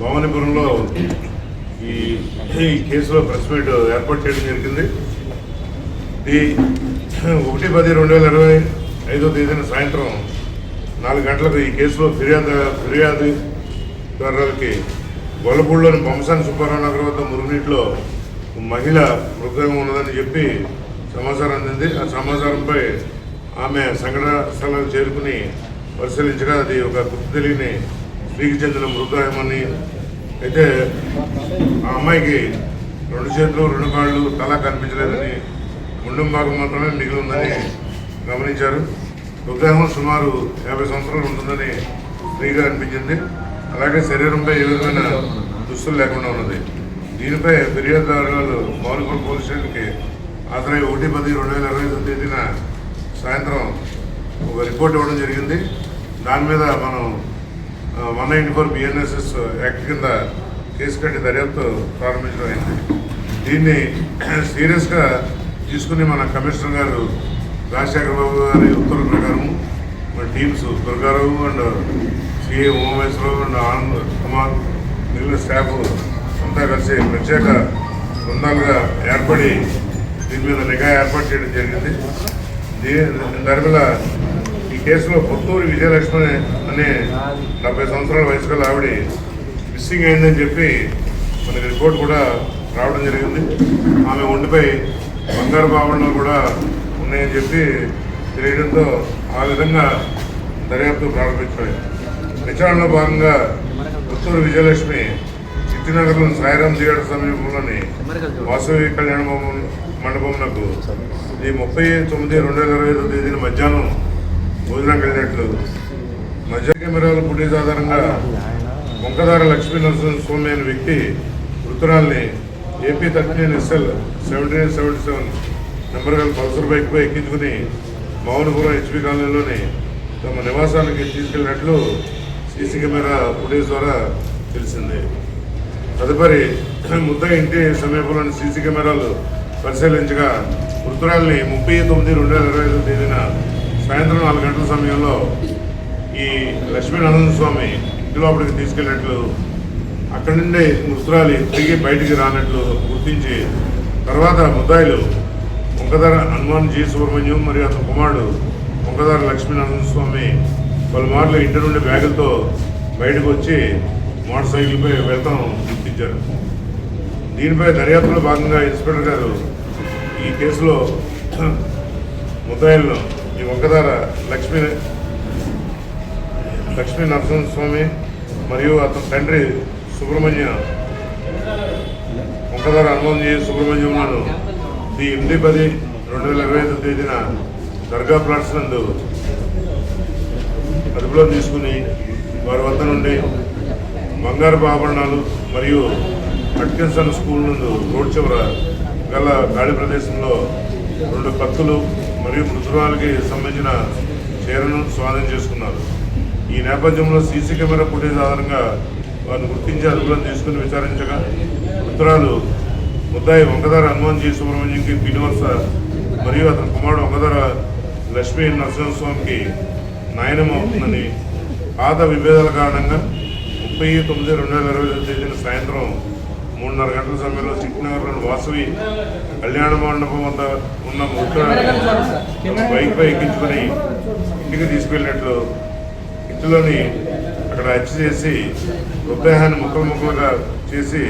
భవానీపురంలో ఈ ఈ కేసులో ప్రెస్ మీట్ ఏర్పాటు చేయడం జరిగింది. ఈ ఒకటి పది రెండు వేల ఇరవై ఐదో తేదీన సాయంత్రం నాలుగు గంటలకు ఈ కేసులో ఫిర్యాదు ఫిర్యాదుదారులకి గొల్లపూడిలోని బొమ్మసాని సుబ్బారావు నగర్ వద్ద మురుగునీటిలో మహిళ మృతదేహం ఉన్నదని చెప్పి సమాచారం అందింది. ఆ సమాచారంపై ఆమె సంఘటన స్థలానికి చేరుకుని పరిశీలించగా అది ఒక గుర్తు తెలియని స్త్రీకి చెందిన మృతదేహమని అయితే ఆ అమ్మాయికి రెండు చేతులు రెండు కాళ్ళు తల కనిపించలేదని ముండం భాగం మాత్రమే మిగిలి ఉందని గమనించారు. మృతదేహం సుమారు యాభై సంవత్సరాలు ఉంటుందని స్త్రీగా అనిపించింది. అలాగే శరీరంపై ఏ విధమైన దుస్తులు లేకుండా ఉన్నది. దీనిపై ఫిర్యాదుదారులు మౌలిక పోలీస్ స్టేషన్కి హాజరై ఒకటి పది రెండు వేల ఇరవై ఐదో తేదీన సాయంత్రం ఒక రిపోర్ట్ ఇవ్వడం జరిగింది. దాని మీద మనం one ninety four BNSS act కింద కేసు కట్టి దర్యాప్తు ప్రారంభించడం అయింది. దీన్ని సీరియస్గా తీసుకుని మన కమిషనర్ గారు రాజశేఖర బాబు గారి ఉత్తర్వుల ప్రకారం మన teams Durgarao and CA Umamaheswararao and Anand Kumar మిగిలిన స్టాఫ్ అంతా కలిసి ప్రత్యేక బృందాలుగా ఏర్పడి దీని మీద నిఘా ఏర్పాటు చేయడం జరిగింది. దీని దాని మీద కేసులో పుత్తూరు విజయలక్ష్మి అనే డెబ్బై సంవత్సరాల వయసు గల ఆవిడ మిస్సింగ్ అయిందని చెప్పి మనకి రిపోర్ట్ కూడా రావడం జరిగింది. ఆమె ఒంటిపై బంగారు భావనలు కూడా ఉన్నాయని చెప్పి తెలియడంతో ఆ విధంగా దర్యాప్తు ప్రారంభించాయి విచారణలో భాగంగా పుత్తూరు విజయలక్ష్మి చిట్టినగర్లోని సాయిరాం థియేటర్ సమీపంలోని వాసవి కళ్యాణ భవనం మండపంలో ఈ ముప్పై తొమ్మిది రెండు వేల ఇరవై ఐదో తేదీన మధ్యాహ్నం భోజనం వెళ్ళినట్లు మధ్య కెమెరాల ఫుటేజ్ ఆధారంగా వంకదార లక్ష్మీ నరసింహ స్వామి అనే వ్యక్తి మృతురాల్ని AP thirteen SL seventeen seventy seven number గల పల్సర్ బైక్పై ఎక్కించుకుని మౌనపురం హెచ్పి కాలనీలోని తమ నివాసానికి తీసుకెళ్ళినట్లు సీసీ కెమెరా ఫుటేజ్ ద్వారా తెలిసింది. తదుపరి ముద్ద ఇంటి సమీపంలోని సీసీ కెమెరాలు పరిశీలించగా మృతురాల్ని ముప్పై తొమ్మిది రెండు వేల ఇరవై ఐదు తేదీన సాయంత్రం నాలుగు గంటల సమయంలో ఈ లక్ష్మీనారాయణ స్వామి ఇంటి లోపలికి తీసుకెళ్ళినట్లు అక్కడి నుండి ముసురాలి తిరిగి బయటికి రానట్లు గుర్తించి తర్వాత ముద్దాయిలు వంకధర హనుమాన్ జీ. సుబ్రహ్మణ్యం మరియు అతని కుమారుడు వంకధర లక్ష్మీనారాయణ స్వామి పలుమార్లు ఇంటి నుండి బ్యాగులతో బయటకు వచ్చి మోటార్ సైకిల్పై వెళ్తాం గుర్తించారు. దీనిపై దర్యాప్తులో భాగంగా ఇన్స్పెక్టర్ గారు ఈ కేసులో ముద్దాయిలను ఈ వంకదార లక్ష్మీ లక్ష్మీ నరసింహస్వామి మరియు అతని తండ్రి సుబ్రహ్మణ్య వంకదార అనుభవం జీ సుబ్రహ్మణ్యంలను ది ఎనిమిది పది రెండు వేల ఇరవై ఐదు తేదీన దర్గా ప్లాట్స్ నందు అదుపులో తీసుకుని వారి వద్ద నుండి బంగారపు ఆభరణాలు మరియు అట్కిన్సన్ స్కూల్ నందు రోడ్ చివర గల ఖాళీ ప్రదేశంలో రెండు కత్తులు మరియు మృతురాలకి సంబంధించిన చీరను స్వాధీనం చేసుకున్నారు. ఈ నేపథ్యంలో సీసీ కెమెరా ఫుటేజ్ ఆధారంగా వారిని గుర్తించి అదుపులను తీసుకుని విచారించగా మృతురాలు ముద్దాయి వంకదార హనుమాన్ జీ సుబ్రహ్మణ్యంకి పినివర్స మరియు అతని కుమారుడు వంకదార లక్ష్మీ నరసింహస్వామికి నాయనం అవుతుందని పాత విభేదాల కారణంగా ముప్పై తొమ్మిది రెండు వేల ఇరవై తేదీన సాయంత్రం మూడున్నర గంటల సమయంలో సిట్నగర్లోని వాసవి కళ్యాణ మండపం వద్ద ఉన్న మృతురాలిని బైక్పై ఎక్కించుకొని ఇంటికి తీసుకెళ్ళినట్లు ఇంటిలోని అక్కడ హత్య చేసి మృతదేహాన్ని ముక్కలు ముక్కలుగా చేసి